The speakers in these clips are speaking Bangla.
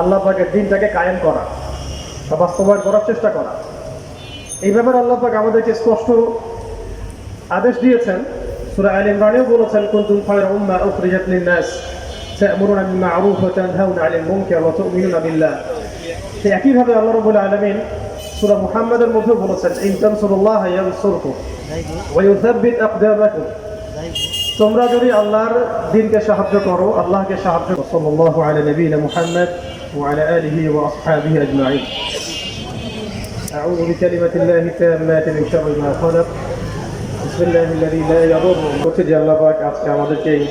আল্লাহ পাকের দিনটাকে কায়েম করা বা বাস্তবায়ন করার চেষ্টা করা। এই ব্যাপারে আল্লাহ পাক আমাদেরকে স্পষ্ট আদেশ দিয়েছেন। সূরা আল ইমরানেও বলেছেন, কুনতুম খায়রা উম্মাহ উখরিজাত লিন-নাস, তা'মুরুনা বিল মা'রুফ ওয়া তানহাউনা 'আনিল মুনকার ওয়া তু'মিনুনা বিল্লাহ। একইভাবে আল্লাহ রাব্বুল আলামিন সূরা মুহাম্মাদের মধ্যে বলেছেন, ইন তানসুরুল্লাহ ইয়ানসুরকুম ওয়া ইউসাব্বিত আকদামাকুম। তোমরা যদি আল্লাহর দিনকে সাহায্য করো, আল্লাহকে সাহায্য করো, সাল্লাল্লাহু আলা নবিয়িনা মুহাম্মদ ওয়া আলা আলিহি ওয়া আসহাবিহি আজমাইন أعوذ بكلمة الله التامات من شر ما خلق بسم الله الذي لا يضر করছি যে আল্লাহ পাক আজকে আমাদেরকে এই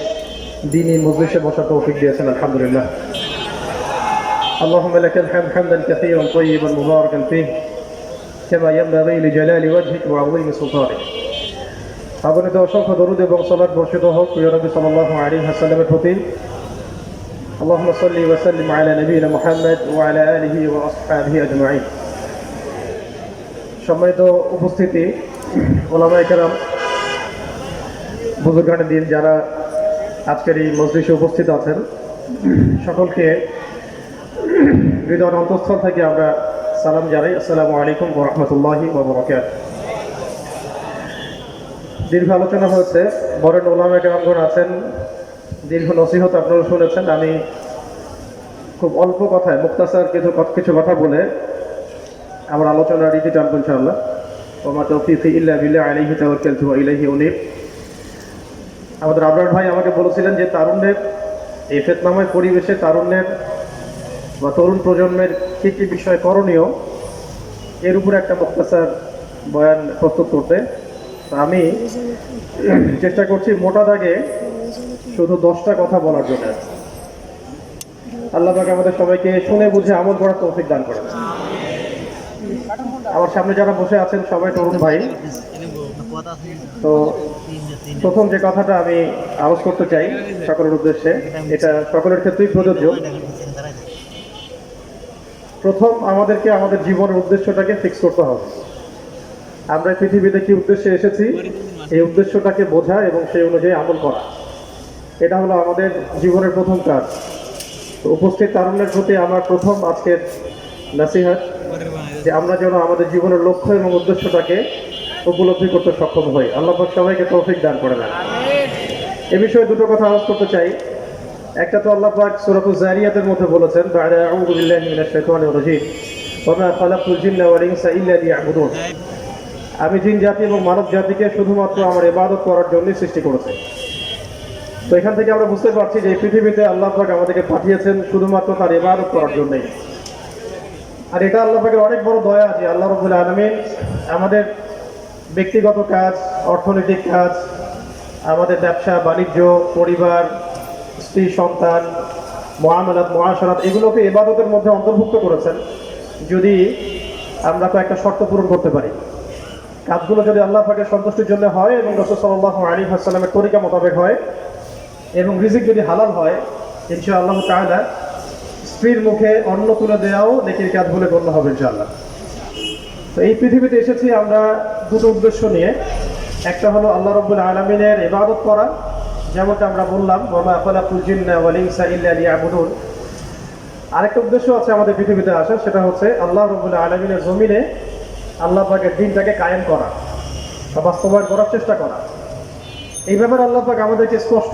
দিনই মজলিসে বসার তৌফিক দিয়েছেন আলহামদুলিল্লাহ اللهم لك الحمد حمدا كثيرا طيبا مباركا فيه كما ينبغي لجلال وجهك وعظيم سلطانك আবনিত অসংখ্য দরুদ এবং সালাত বর্ষিত হোক প্রিয় নবী সাল্লাল্লাহু আলাইহি ওয়াসাল্লামের প্রতি اللهم صل وسلم على نبينا محمد وعلى آله وأصحابه أجمعين সম্মানিত উপস্থিতি ওলামায়ে কেরাম বুজুর্গানের দিন যারা আজকের এই মজলিসে উপস্থিত আছেন সকলকে হৃদয় অন্তঃস্থল থেকে আমরা সালাম জানাই আসসালামু আলাইকুম ওরহমতুল্লাহি ওবরাকাত দীর্ঘ আলোচনা হয়েছে বরেন ওলামা কেরামগণ আছেন দীর্ঘ নসিহত আপনারা শুনেছেন আমি খুব অল্প কথায় মুক্তাসার কিছু কিছু কথা বলে আমার আলোচনার রীতি টানবো ইনশাআল্লাহ। ওমা তৌফিফি ইল্লা বিল্লাহ আলাইহি তাওয়াক্কালতু ওয়া ইলাইহি উনীব। আমাদের আবরার ভাই আমাকে বলেছিলেন যে তারুণ্যের এই ফেতনাময় পরিবেশে তারুণ্যের বা তরুণ প্রজন্মের কী কী বিষয় করণীয়, এর উপরে একটা মুক্তাসার বয়ান প্রস্তুত করতে। আমি চেষ্টা করছি মোটা দাগে শুধু দশটা কথা বলার জন্য। আল্লাহ পাক আমাদের সবাইকে শুনে বুঝে আমল করার তৌফিক দান করেন। আমার সামনে যারা বসে আছেন সবাই তরুণ ভাই। তো প্রথম যে কথাটা আমি আলোচ করতে চাই সকলের উদ্দেশ্যে, এটা সকলের ক্ষেত্রেই প্রযোজ্য। প্রথম আমাদেরকে আমাদের জীবনের উদ্দেশ্যটাকে ফিক্স করতে হবে। আমরা পৃথিবীতে কি উদ্দেশ্যে এসেছি? এই উদ্দেশ্যটাকে বোঝা এবং সেই অনুযায়ী আমল করা। এটা হলো আমাদের জীবনের প্রথম কাজ। উপস্থিত তারুণ্যের প্রতি আমার প্রথম আজকের নাসিহাত, যে আমরা যেন আমাদের জীবনের লক্ষ্য এবং উদ্দেশ্যটাকে উপলব্ধি করতে সক্ষম হই। আল্লাহ সবাইকে তৌফিক দান করে দেন। এ বিষয়ে দুটো কথা আলোচ করতে চাই। একটা তো আল্লাহ পাক সূরাতুজ জারিয়াতের মধ্যে বলেছেন আমি জিন জাতি এবং মানব জাতিকে শুধুমাত্র আমার ইবাদত করার জন্যই সৃষ্টি করেছে। তো এখান থেকে আমরা বুঝতে পারছি যে পৃথিবীতে আল্লাহ পাক আমাদেরকে পাঠিয়েছেন শুধুমাত্র তার ইবাদত করার জন্যই। আর এটা আল্লাহ পাকের অনেক বড় দয়া আছে আল্লাহ রবুল আলমিন আমাদের ব্যক্তিগত কাজ, অর্থনৈতিক কাজ, আমাদের ব্যবসা, বাণিজ্য, পরিবার, স্ত্রী, সন্তান, মহামেলাত মহাসরাত এগুলোকে এবাদতের মধ্যে অন্তর্ভুক্ত করেছেন। যদি আমরা তো একটা শর্ত পূরণ করতে পারি। কাজগুলো যদি আল্লাহ পাকের সন্তুষ্টির জন্য হয় এবং রসুল সাল্লাহ আলী আসসালামের তরিকা মোতাবেক হয় এবং রিজিক যদি হালাল হয় ইনশা আল্লাহ তাহলে স্ত্রীর মুখে অন্ন তুলে দেওয়াও নেকির কাজ বলে গণ্য হবে ইনশাআল্লাহ। তো এই পৃথিবীতে এসেছি আমরা দুটো উদ্দেশ্য নিয়ে। একটা হলো আল্লাহ রব্বুল আলমিনের ইবাদত করা, যেমনটা আমরা বললাম মামা আফালাকুল জিন্না লিয়াবুদুন। আরেকটা উদ্দেশ্য আছে আমাদের পৃথিবীতে আসা সেটা হচ্ছে আল্লাহ রব্বুল আলমিনের জমিনে আল্লাহ দিনটাকে কায়েম করা বা বাস্তবায়ন করার চেষ্টা করা। এই ব্যাপারে আল্লাহ পাক আমাদেরকে স্পষ্ট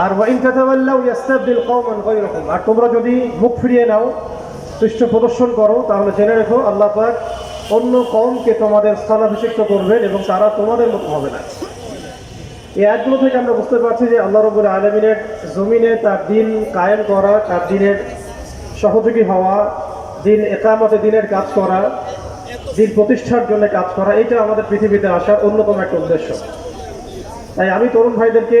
আর ওয়াইন তাতাওয়াল্লাউ ইয়াস্তাবদিল কওমান গায়রাকুম। আর তোমরা যদি মুখ ফিরিয়ে নাও, পৃষ্ঠ প্রদর্শন করো, তাহলে জেনে রেখো, আল্লাহ পাক অন্য কওমকে তোমাদের স্থানাভিষিক্ত করবেন এবং তারা তোমাদের মতো হবে না। এই আয়াতগুলো থেকে আমরা বুঝতে পারছি যে আল্লাহ রবুল আলমিনের জমিনে তার দিন কায়েম করা, তার দিনের সহযোগী হওয়া, দিন একামতে দিনের কাজ করা, দিন প্রতিষ্ঠার জন্য কাজ করা এটা আমাদের পৃথিবীতে আসার অন্যতম একটা উদ্দেশ্য। তাই আমি তরুণ ভাইদেরকে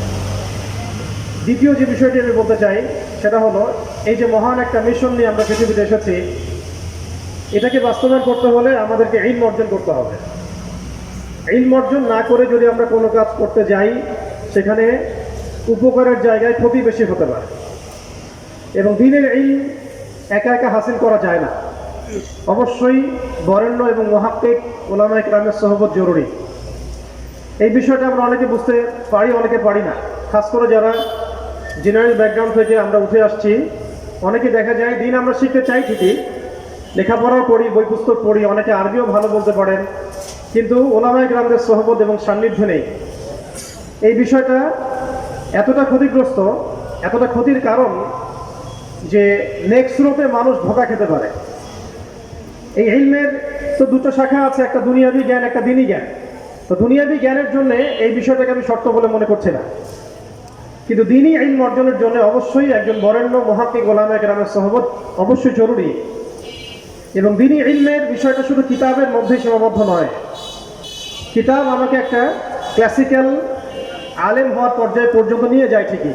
দ্বিতীয় যে বিষয়টি আমি বলতে চাই, সেটা হলো, এই যে মহান একটা মিশন নিয়ে আমরা পৃথিবীতে এসেছি, এটাকে বাস্তবায়ন করতে হলে আমাদেরকে ইলম অর্জন করতে হবে। ইলম অর্জন না করে যদি আমরা কোনো কাজ করতে যাই, সেখানে উপকারের জায়গায় ক্ষতি বেশি হতে পারে। এবং দিনের এই একা একা হাসিল করা যায় না। অবশ্যই বরেণ্য এবং মহাপ্পেক ওলামায় গ্রামের সহবত জরুরি। এই বিষয়টা আমরা অনেকে বুঝতে পারি, অনেকে পারি না। খাস করে যারা জেনারেল ব্যাকগ্রাউন্ড থেকে আমরা উঠে আসছি। অনেকে দেখা যায়, দিন আমরা শিখতে চাই ঠিকই। লেখাপড়াও পড়ি, বই পুস্তক পড়ি, অনেকে আরবিও ভালো বলতে পারেন। কিন্তু ওলামায় গ্রামদের সহবত এবং সান্নিধ্য নেই। এই বিষয়টা এতটা ক্ষতিগ্রস্ত, এতটা ক্ষতির কারণ যে নেক্সট স্রোতে মানুষ ধোকা খেতে পারে। এই ইলমের তো দুটো শাখা আছে, একটা দুনিয়াবি জ্ঞান, একটা দিনী জ্ঞান। তো দুনিয়াবি জ্ঞানের জন্য এই বিষয়টাকে আমি শর্ত বলে মনে করছি না। কিন্তু দিনই আইন অর্জনের জন্য অবশ্যই একজন বরেণ্য মহাত্মিক গোলামে গ্রামের সহবত অবশ্যই জরুরি। এবং দিনই ইলমের বিষয়টা শুধু কিতাবের মধ্যেই সীমাবদ্ধ নয়। কিতাব আমাকে একটা ক্লাসিক্যাল আলেম হওয়ার পর্যায়ে পর্যন্ত নিয়ে যায় ঠিকই।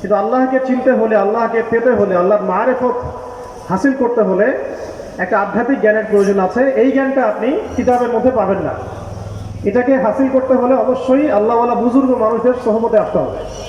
কিন্তু আল্লাহকে চিনতে হলে, আল্লাহকে পেতে হলে, আল্লাহর মারেফত হাসিল করতে হলে একটা আধ্যাত্মিক জ্ঞানের প্রয়োজন আছে। এই জ্ঞানটা আপনি কিতাবের মধ্যে পাবেন না। এটাকে হাসিল করতে হলে অবশ্যই আল্লাহওয়ালা বুজুর্গ মানুষদের সহমতে আসতে হবে।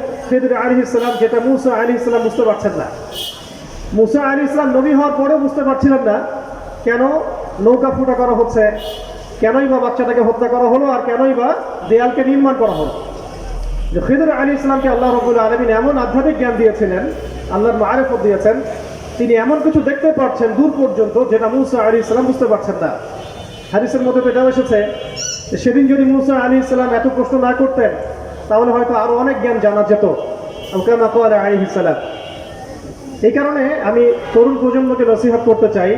ফিদুর আলী ইসলাম যেটা মুসা আলী ইসলাম বুঝতে পারছেন না। মুসা আলী ইসলাম নবী হওয়ার পরেও বুঝতে পারছিলেন না, কেন নৌকা ফুটা করা হচ্ছে, কেনই বা বাচ্চাটাকে হত্যা করা হলো, আর কেনই বা দেয়ালকে নির্মাণ করা হলো। যে খিদুর আলী ইসলামকে আল্লাহ রবুল আলমিন এমন আধ্যাত্মিক জ্ঞান দিয়েছিলেন, আল্লাহর মারেফত দিয়েছেন, তিনি এমন কিছু দেখতে পাচ্ছেন দূর পর্যন্ত, যেটা মুসা আলী ইসলাম বুঝতে পারছেন না। হাদিসের মধ্যে এটাও এসেছে সেদিন যদি মুসা আলী ইসলাম এত প্রশ্ন না করতেন তাহলে হয়তো আরও অনেক জ্ঞান জানা যেত। এই কারণে আমি তরুণ প্রজন্মকে নসিহত করতে চাই।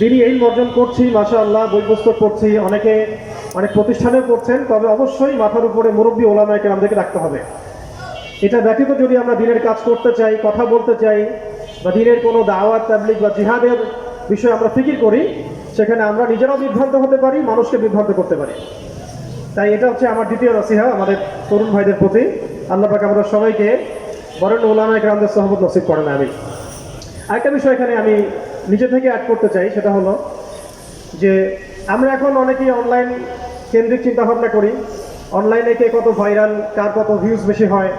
তিনি এই অর্জন করছি মাসা আল্লাহ বই পুস্তক পড়ছি, অনেকে অনেক প্রতিষ্ঠানে পড়ছেন, তবে অবশ্যই মাথার উপরে মুরব্বী ওলামায়কে আমাদেরকে রাখতে হবে। এটা ব্যতীত যদি আমরা দিনের কাজ করতে চাই, কথা বলতে চাই, বা দিনের কোনো দাওয়াত তাবলিক বা জিহাদের বিষয়ে আমরা ফিকির করি, সেখানে আমরা নিজেরাও বিভ্রান্ত হতে পারি, মানুষকে বিভ্রান্ত করতে পারি। তাই এটা হচ্ছে আমার দ্বিতীয় নসিহা আমাদের তরুণ ভাইদের প্রতি। আল্লাহ পাক আমাদের সবাইকে বরেণ্য ওলামায় গ্রামদের সহমত নসিব করেন আমি আরেকটা বিষয় এখানে আমি নিজে থেকে অ্যাড করতে চাই, সেটা হলো যে আমরা এখন অনেকেই অনলাইন কেন্দ্রিক চিন্তাভাবনা করি। অনলাইনে কে কত ভাইরাল কার কত ভিউজ বেশি হয়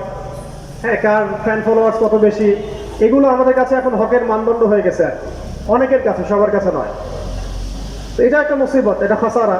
হ্যাঁ কার ফ্যান ফলোয়ার্স কত বেশি, এগুলো আমাদের কাছে এখন হকের মানদণ্ড হয়ে গেছে। অনেকের কাছে, সবার কাছে নয়। তো এটা একটা মুসিবত এটা খাসারা।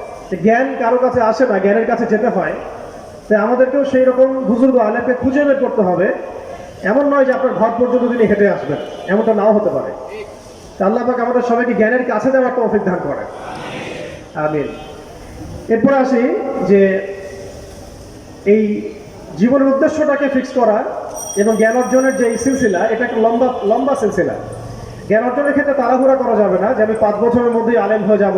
জ্ঞান কারও কাছে আসে না, জ্ঞানের কাছে যেতে হয়, তাই আমাদেরকেও সেই রকম বুজুর্গ আলেমকে খুঁজে বের করতে হবে। এমন নয় যে আপনার ঘর পর্যন্ত তিনি হেঁটে আসবেন, এমনটা নাও হতে পারে। আল্লাহ পাক আমাদের সবাইকে জ্ঞানের কাছে যাওয়ার তৌফিক দান করেন। আমিন। এরপর আসি যে এই জীবনের উদ্দেশ্যটাকে ফিক্স করা এবং জ্ঞান অর্জনের যে সিলসিলা, এটা একটা লম্বা লম্বা সিলসিলা। জ্ঞান অর্জনের ক্ষেত্রে তাড়াহুড়া করা যাবে না যে আমি পাঁচ বছরের মধ্যেই আলেম হয়ে যাব।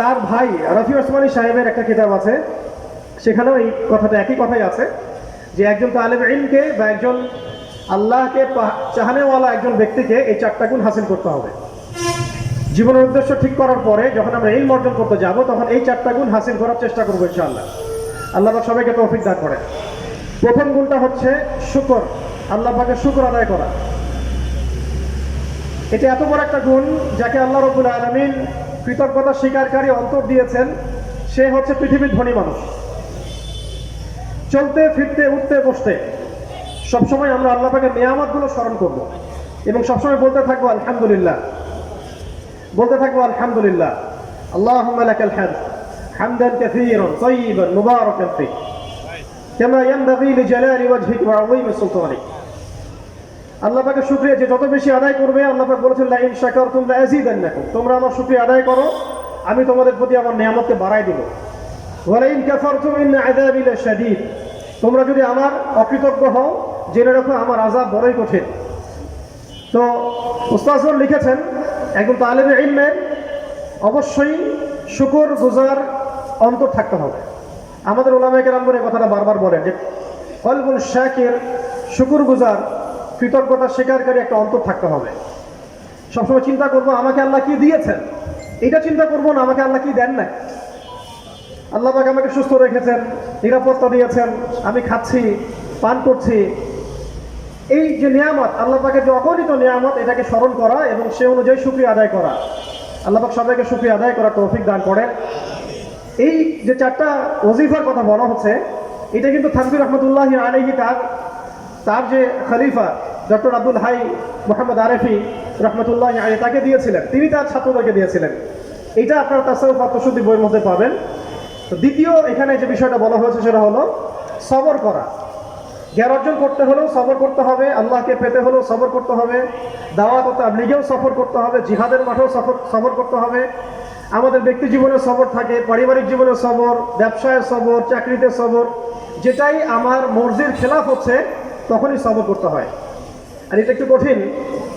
তার ভাই রফি ওসমানী সাহেবের একটা কিতাব আছে। সেখানেও এই কথাটা একই কথাই আছে, যে একজন তালেব ইলমকে বা একজন আল্লাহকে চাহানেওয়ালা একজন ব্যক্তিকে এই চারটা গুণ হাসিল করতে হবে। জীবনের উদ্দেশ্য ঠিক করার পরে যখন আমরা ইলম অর্জন করতে যাব, তখন এই চারটা গুণ হাসিল করার চেষ্টা করব ইনশাআল্লাহ। আল্লাহ সবাইকে তৌফিক দান করে প্রথম গুণটা হচ্ছে শুকর। আল্লাহ পাকে শুকর আদায় করা। এটা এত বড় একটা গুণ যাকে আল্লাহ রবুল আলমিন কৃতজ্ঞতা স্বীকারকারী অন্তর দিয়েছেন সে হচ্ছে পৃথিবীর ধনী মানুষ চলতে ফিরতে উঠতে বসতে সবসময় আমরা আল্লাহ পাকে নিয়ামতগুলো স্মরণ করব এবং সবসময় বলতে থাকবো আলহামদুলিল্লাহ বলতে থাকবো আলহামদুলিল্লাহ আল্লাহ লাকাল হামদ হামদান কাসীরান তাইয়িবান মুবারাকান ফি كما ينبغي لجلال وجهك وعظيم سلطانك আল্লাহ পাকে শুক্রিয়া যে যত বেশি আদায় করবে, আল্লাহ বলেছেন লা ইন শাকারতুম লা আযীদান্নাকুম তোমরা আমার শুকরিয়া আদায় করো, আমি তোমাদের প্রতি আমার নিয়ামতকে বাড়াই দেব। ওয়া লা ইন কাফারতুম ইন আযাবি লাশাদীদ। তোমরা যদি আমার অকৃতজ্ঞ হও, জেনে রাখো আমার আযাব বড়ই কঠিন। তো উস্তাজুল লিখেছেন, একজন তালেবে ইলমের অবশ্যই শুকর গুজার অন্তর থাকতে হবে। আমাদের ওলামায়কের রামগুন এই কথাটা বারবার বলেন যে, কলবুল শাকের, শুকুর গুজার কৃতজ্ঞতা স্বীকারকারী একটা অন্তর থাকতে হবে। সবসময় চিন্তা করব, আমাকে আল্লাহ কি দিয়েছেন? এটা চিন্তা করব না, আমাকে আল্লাহ কি দেন না আল্লাহ পাক আমাকে সুস্থ রেখেছেন, নিরাপত্তা দিয়েছেন, আমি খাচ্ছি, পান করছি। এই যে নিয়ামত, আল্লাহ পাকের যে অগণিত নিয়ামত, এটাকে স্মরণ করা এবং সে অনুযায়ী সুক্রিয়া আদায় করা। আল্লাহ পাক সবাইকে সুক্রিয়া আদায় করা তৌফিক দান করেন। এই যে চারটা ওজিফার কথা বলা হচ্ছে, এটা কিন্তু থানবির রহমতুল্লাহ আলহি তার তার যে খলিফা ডক্টর আব্দুল হাই মোহাম্মদ আরেফি রহমতুল্লাহ আলী তাকে দিয়েছিলেন। তিনি তার ছাত্রদেরকে দিয়েছিলেন। এটা আপনারা তাসাউফ আত্মশুদ্ধি বইয়ের মধ্যে পাবেন। তো দ্বিতীয় এখানে যে বিষয়টা বলা হয়েছে সেটা হলো সবর করা। জ্ঞান অর্জন করতে হলেও সবর করতে হবে, আল্লাহকে পেতে হলেও সবর করতে হবে, দাওয়াত ও তাবলিগেও সফর করতে হবে, জিহাদের মাঠেও সফর সফর করতে হবে। আমাদের ব্যক্তি জীবনে সবর থাকে, পারিবারিক জীবনে সবর ব্যবসায় সবর, চাকরিতে সবর, যেটাই আমার মর্জির খেলাফ হচ্ছে তখনই সবর করতে হয়। আর এটা একটু কঠিন।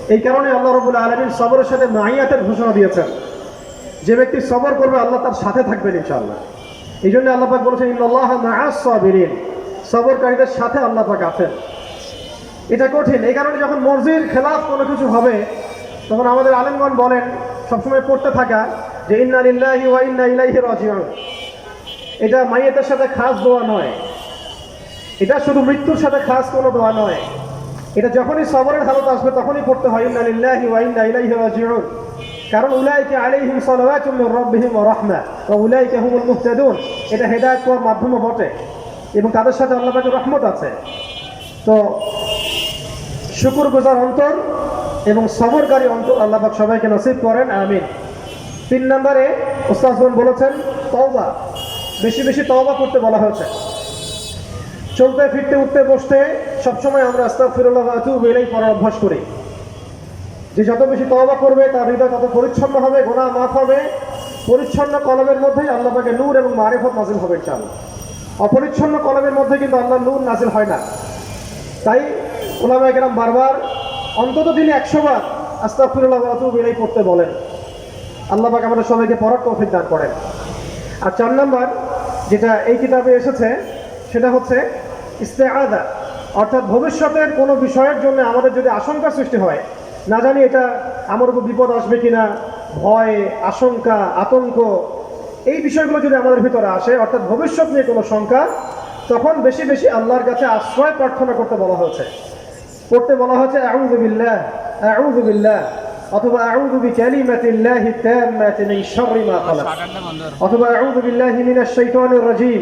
এই কারণে আল্লাহ রবুল্লা আলমীর সবরের সাথে মাইয়াতের ঘোষণা দিয়েছেন। যে ব্যক্তি সবর করবে, আল্লাহ তার সাথে থাকবেন ইনশাআল্লাহ। এই জন্য আল্লাহ পাক বলেছেন, ইন্নাল্লাহ মা'আস সাবিরিন। সবরকারীদের সাথে আল্লাহ পাক আছেন। এটা কঠিন। এই কারণে যখন মর্জির খেলাফ কোনো কিছু হবে, তখন আমাদের আলেমগণ বলেন, সবসময় পড়তে থাকা যে, ইন্না লিল্লাহি ওয়া ইন্না ইলাইহি রাজিউন। এটা মাইয়াতের সাথে খাস দোয়া নয়। এটা শুধু মৃত্যুর সাথে খাস কোনো দোয়া নয়। এটা যখনই সবরের হালত আসবে, তখনই পড়তে হয়, ইন্না লিল্লাহি ওয়া ইন্না ইলাইহি রাজিউন। কারণ উলাইকে আলাইহিম সালাওয়াতুম মির রাব্বিহিম ওয়া রাহমা, ওয়া উলাইকে হুমুল মুহতাদুন। এটা হেদায়েত পাওয়ার মাধ্যমও বটে, এবং তাদের সাথে আল্লাহ রহমত আছে। তো শুকুর গুজার অন্তর এবং সবরকারী অন্তর আল্লাহ পাক সবাইকে নসিব করেন, আমিন। তিন নম্বরে ওস্তাজগণ বলেছেন, তওবা। বেশি বেশি তওবা করতে বলা হয়েছে। চলতে, ফিরতে, উঠতে, বসতে সবসময় আমরা আস্তাগফিরুল্লাহ ওয়া আতুবু ইলাইহি পড়ার অভ্যাস করি। যে যত বেশি তওবা করবে, তার হৃদয় তত পরিচ্ছন্ন হবে গোনা মাফ হবে। পরিচ্ছন্ন কলমের মধ্যেই আল্লাহ পাকে নূর এবং মারিফত নাজিল হবে, ইনশাআল্লাহ। অপরিচ্ছন্ন কলমের মধ্যে কিন্তু আল্লাহ নূর নাজিল হয় না। তাই ওলামা একরাম বারবার অন্তত দিনে একশো বার আস্তাগফিরুল্লাহ ওয়া আতুবু ইলাইহি পড়তে বলেন। আল্লাহ আমাদের সবাইকে পড়ার তৌফিক দান করেন। আর চার নম্বর যেটা এই কিতাবে এসেছে, সেটা হচ্ছে ইস্তেআদা অর্থাৎ ভবিষ্যতের কোনো বিষয়ের জন্য আমাদের যদি আশঙ্কা সৃষ্টি হয় না জানি এটা আমার উপর বিপদ আসবে কিনা ভয় আশঙ্কা আতঙ্ক এই বিষয়গুলো যদি আমাদের ভিতরে আসে অর্থাৎ ভবিষ্যৎ নিয়ে কোনো শঙ্কা তখন বেশি বেশি আল্লাহর কাছে আশ্রয় প্রার্থনা করতে বলা হয়েছে। করতে বলা হয়েছে আউযু বিল্লাহ আউযু বিল্লাহ অথবা আউযু বিকালিমাতিল্লাহি তাম্মাতি মিন শাররি মা খালাক অথবা আউযু বিল্লাহি মিনাশ শাইতানির রাজীম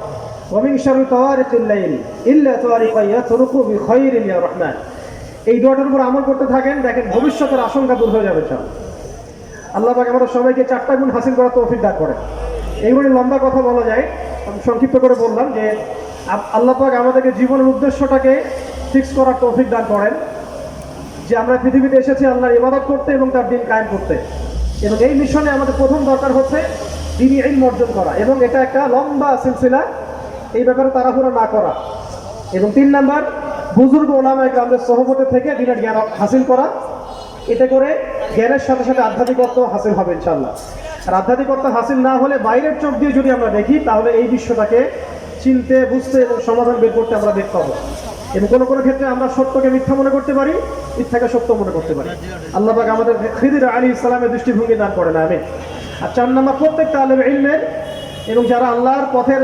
ওমিন শারুল الليل ইল্লা তারিকা ইয়াতরুকু بخير يا রহমান এই দোয়াটার উপর আমল করতে থাকেন, দেখেন ভবিষ্যতের আশঙ্কা দূর হয়ে যাবে সব আল্লাহ পাক আমাদের সবাইকে চারটা গুণ হাসিল করার তৌফিক দান করেন। এইগুলি লম্বা কথা বলা যায়। আমি সংক্ষিপ্ত করে বললাম যে আল্লাহ পাক আমাদেরকে জীবনের উদ্দেশ্যটাকে ফিক্স করার তৌফিক দান করেন। যে আমরা পৃথিবীতে এসেছি আল্লাহর ইবাদত করতে এবং তার দিন কায়েম করতে। এবং এই মিশনে আমাদের প্রথম দরকার হচ্ছে দিনই ইলম অর্জন করা। এবং এটা একটা লম্বা সিলসিলা এই ব্যাপারে তাড়াহুড়ো না করা। এবং তিন নাম্বার, বুজুর্গ ওলামায় গ্রামের সহমতে থেকে দিনের জ্ঞান হাসিল করা। এতে করে জ্ঞানের সাথে সাথে আধ্যাত্মিকত্ব হাসিল হবে ইনশাল্লাহ আর আধ্যাত্মিকত্ব হাসিল না হলে বাইরের চোখ দিয়ে যদি আমরা দেখি, তাহলে এই বিশ্বটাকে চিনতে, বুঝতে এবং সমাধান বের করতে আমরা দেখতে পাবো। এবং কোনো কোনো ক্ষেত্রে আমরা সত্যকে মিথ্যা মনে করতে পারি, মিথ্যাকে সত্য মনে করতে পারি। আল্লাহ পাক আমাদের খিদির আলী ইসলামের দৃষ্টিভঙ্গি দান করেন আমি আর চার নম্বর, প্রত্যেকটা আলেম ইলমের এবং যারা আল্লাহর পথের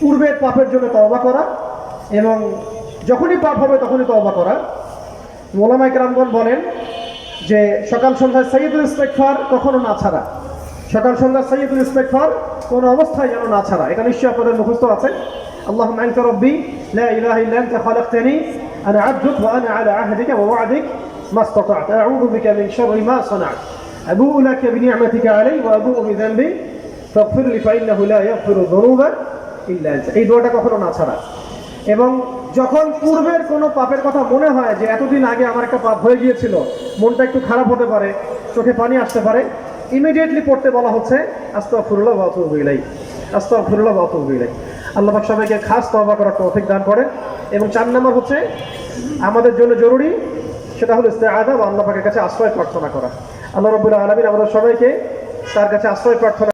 পূর্বের পাপের জন্য তওবা করা এবং যখনই পাপ হবে তখনই তওবা করা মোলামাই রামগণ বলেন যে সকাল সন্ধ্যায় সৈয়দুল ইস্তেকফার কখনো না ছাড়া সকাল সন্ধ্যা সৈয়দুল ইস্তেকফার কোনো অবস্থায় যেন না ছাড়া এটা নিশ্চয়ই আপনাদের মুখস্থ আছে اللهم أنت ربي لا إله إلا أنت خلقتني أنا عبدك وأنا على عهدك ووعدك ما استطعت أعوذ بك من شر ما صنعت أبوء لك بنعمتك علي وأبوء بذنبي فاغفر لي فإنه لا يغفر الذنوب إلا أنت এই দোয়াটা কখনো না ছাড়া। এবং যখন পূর্বের কোনো পাপের কথা মনে হয় যে এতদিন আগে আমার একটা পাপ হয়ে গিয়েছিল, মনটা একটু খারাপ হতে পারে, চোখে পানি আসতে পারে ইমিডিয়েটলি পড়তে বলা হচ্ছে আস্তা ফুরুল্লাহ বাতুবিলাই আস্তা ফুরুল্লাহ বাতুবিলাই আল্লাহ পাক সবাইকে খাস তবা করার তৌফিক দান করেন। এবং চার নম্বর হচ্ছে, আমাদের জন্য জরুরি সেটা হলো ইস্তেআদা বা আল্লাহ পাকের কাছে আশ্রয় প্রার্থনা করা। আল্লাহ রবুল্লাহ আলমিন আমাদের সবাইকে তার কাছে আশ্রয় প্রার্থনা